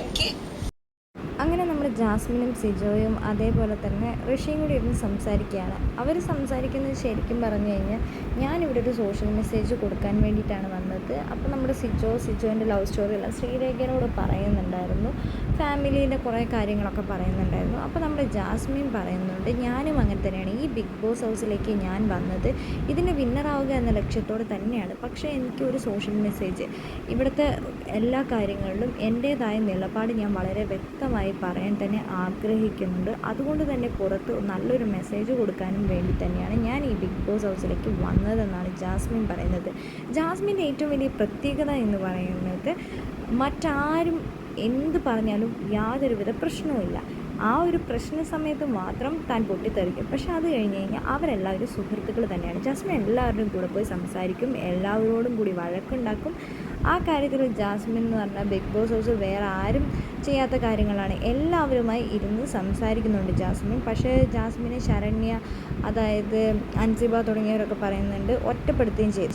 എനിക്ക് അങ്ങനെ നമ്മൾ ജാസ്മിനും സിജോയും അതേപോലെ തന്നെ ഋഷിയും കൂടി ഇരുന്ന് സംസാരിക്കുകയാണ്. അവർ സംസാരിക്കുന്നത് ശരിക്കും പറഞ്ഞു കഴിഞ്ഞാൽ ഞാനിവിടെ ഒരു സോഷ്യൽ മെസ്സേജ് കൊടുക്കാൻ വേണ്ടിയിട്ടാണ് വന്നത്. അപ്പോൾ നമ്മുടെ സിജോ സിജോന്റെ ലവ് സ്റ്റോറിയെല്ലാം ശ്രീരേഖനോട് പറയുന്നുണ്ടായിരുന്നു. ഫാമിലീന്റെ കുറേ കാര്യങ്ങളൊക്കെ പറയുന്നുണ്ടായിരുന്നു. അപ്പോൾ നമ്മുടെ ജാസ്മിൻ പറയുന്നുണ്ട് ഞാനും അങ്ങനെ തന്നെയാണ്. ഈ ബിഗ് ബോസ് ഹൗസിലേക്ക് ഞാൻ വന്നത് ഇതിന് വിന്നറാവുക എന്ന ലക്ഷ്യത്തോടെ തന്നെയാണ്. പക്ഷേ എനിക്ക് ഒരു സോഷ്യൽ മെസ്സേജ് ഇവിടുത്തെ എല്ലാ കാര്യങ്ങളിലും എന്റേതായ നിലപാട് ഞാൻ വളരെ വ്യക്തമായി പറയാൻ തന്നെ ആഗ്രഹിക്കുന്നുണ്ട്. അതുകൊണ്ട് തന്നെ പുറത്ത് നല്ലൊരു മെസ്സേജ് കൊടുക്കാനും വേണ്ടി തന്നെയാണ് ഞാൻ ഈ ബിഗ് ബോസ് ഹൗസിലേക്ക് വന്നതെന്നാണ് ജാസ്മിൻ പറയുന്നത്. ജാസ്മിന്റെ ഏറ്റവും വലിയ പ്രത്യേകത എന്ന് പറയുന്നത് മറ്റാരും എന്ത് പറഞ്ഞാലും യാതൊരുവിധ പ്രശ്നവുമില്ല. ആ ഒരു പ്രശ്ന സമയത്ത് മാത്രം താൻ പൊട്ടിത്തെറിക്കും. പക്ഷെ അത് കഴിഞ്ഞ് കഴിഞ്ഞാൽ അവരെല്ലാവരും സുഹൃത്തുക്കൾ തന്നെയാണ്. ജാസ്മിൻ എല്ലാവരുടെയും കൂടെ പോയി സംസാരിക്കും. എല്ലാവരോടും കൂടി വഴക്കുണ്ടാക്കും. ആ കാര്യത്തിൽ ജാസ്മിൻ എന്ന് പറഞ്ഞാൽ ബിഗ് ബോസ് ഹൗസ് വേറെ ആരും ചെയ്യാത്ത കാര്യങ്ങളാണ്. എല്ലാവരുമായി ഇരുന്ന് സംസാരിക്കുന്നുണ്ട് ജാസ്മിൻ. പക്ഷേ ജാസ്മിനെ ശരണ്യ അതായത് അൻസിബ തുടങ്ങിയവരൊക്കെ പറയുന്നുണ്ട് ഒറ്റപ്പെടുത്തുകയും ചെയ്തു.